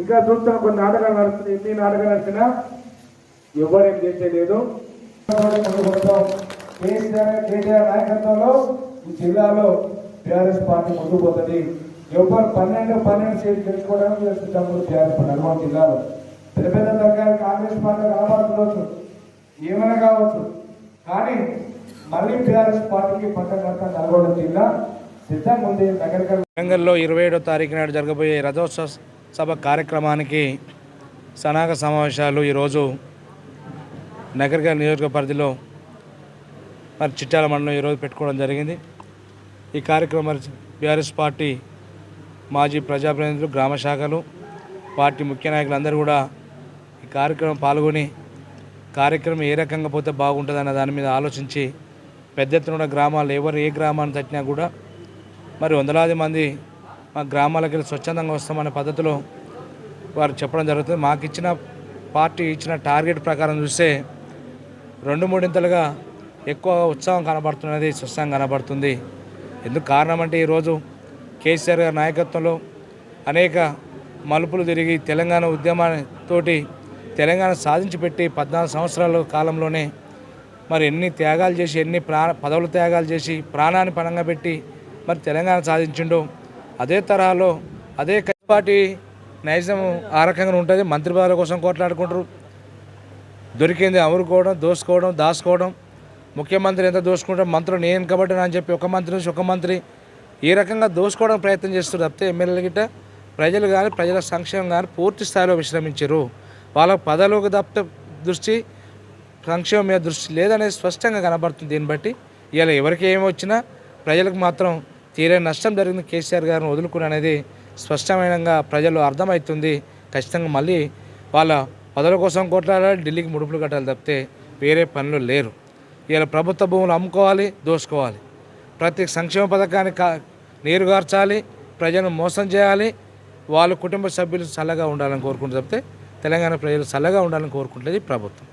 ఇంకా చూస్తున్న కొన్ని నాటకాలు నడుస్తున్నాయి. ఎన్ని నాటకాలు నడిచినా ఎవరేం చేసేలేదు. కేసీఆర్ నాయకత్వంలో ఈ జిల్లాలో టీఆర్ఎస్ పార్టీ ముందుకు పోతుంది. ఎవరు పన్నెండు పన్నెండు సీట్లు గెలుచుకోవడానికి చేస్తుంటాము టీఆర్ఎస్ పార్టీ హనుమాన్ జిల్లాలో. పెద్ద పెద్ద దగ్గర కాంగ్రెస్ పార్టీ రావాల్సి ఏమైనా కావచ్చు. కానీ మళ్ళీ టీఆర్ఎస్ పార్టీకి పట్టకర్త నల్గొండ జిల్లా సిద్ధంగా ఉంది. దగ్గర వరంగల్లో ఇరవై ఏడో తారీఖు నాడు జరగబోయే రథోత్సవ సభ కార్యక్రమానికి సనాక సమావేశాలు ఈరోజు నగరికల్ నియోజక పరిధిలో మరి చిట్టాల మండలం ఈరోజు పెట్టుకోవడం జరిగింది. ఈ కార్యక్రమం బీఆర్ఎస్ పార్టీ మాజీ ప్రజాప్రతినిధులు గ్రామ శాఖలు పార్టీ ముఖ్య నాయకులందరూ కూడా ఈ కార్యక్రమం పాల్గొని కార్యక్రమం ఏ రకంగా పోతే బాగుంటుంది అన్న దాని మీద ఆలోచించి పెద్ద ఎత్తున గ్రామాలు ఎవరు ఏ గ్రామాన్ని తట్టినా కూడా మరి వందలాది మంది మా గ్రామాలకు వెళ్ళి స్వచ్ఛందంగా వస్తామనే పద్ధతిలో వారు చెప్పడం జరుగుతుంది. మాకు ఇచ్చిన పార్టీ ఇచ్చిన టార్గెట్ ప్రకారం చూస్తే రెండు మూడింతలుగా ఎక్కువ ఉత్సాహం కనబడుతున్నది స్వచ్ఛంగా కనబడుతుంది. ఎందుకు కారణం అంటే ఈరోజు కేసీఆర్ గారి నాయకత్వంలో అనేక మలుపులు తిరిగి తెలంగాణ ఉద్యమాతోటి తెలంగాణ సాధించి పెట్టి పద్నాలుగు సంవత్సరాల కాలంలోనే మరి ఎన్ని త్యాగాలు చేసి ఎన్ని ప్రాణ పదవులు త్యాగాలు చేసి ప్రాణాన్ని పణంగా పెట్టి మరి తెలంగాణ సాధించిండో అదే తరహాలో అదే పార్టీ నైజం ఆ రకంగా ఉంటుంది. మంత్రి పదవుల కోసం కోట్లాడుకుంటారు. దొరికింది అమురుకోవడం దోసుకోవడం దాచుకోవడం. ముఖ్యమంత్రి ఎంత దోసుకుంటాం మంత్రులు నేను కాబట్టి అని చెప్పి ఒక మంత్రి నుంచి ఒక మంత్రి ఈ రకంగా దోసుకోవడం ప్రయత్నం చేస్తారు తప్పితే ఎమ్మెల్యేల గిట్ట ప్రజలు కానీ ప్రజల సంక్షేమం కానీ పూర్తి స్థాయిలో విశ్రమించారు. వాళ్ళ పదలోకి తప్పితే దృష్టి సంక్షేమం మీద దృష్టి లేదనేది స్పష్టంగా కనబడుతుంది దీన్ని బట్టి. ఇవాళ ఎవరికి ఏమి వచ్చినా ప్రజలకు మాత్రం తీరే నష్టం జరిగింది కేసీఆర్ గారిని వదులుకుని అనేది స్పష్టమైనగా ప్రజలు అర్థమవుతుంది. ఖచ్చితంగా మళ్ళీ వాళ్ళ పదవుల కోసం కొట్లాడాలి ఢిల్లీకి ముడుపులు కట్టాలి తప్పితే వేరే పనులు లేరు. ఇలా ప్రభుత్వ భూములు అమ్ముకోవాలి దోసుకోవాలి. ప్రతి సంక్షేమ పథకాన్ని కా నీరుగార్చాలి ప్రజలను మోసం చేయాలి వాళ్ళ కుటుంబ సభ్యులు చల్లగా ఉండాలని కోరుకుంటే తప్పితే తెలంగాణ ప్రజలు చల్లగా ఉండాలని కోరుకుంటుంది ప్రభుత్వం.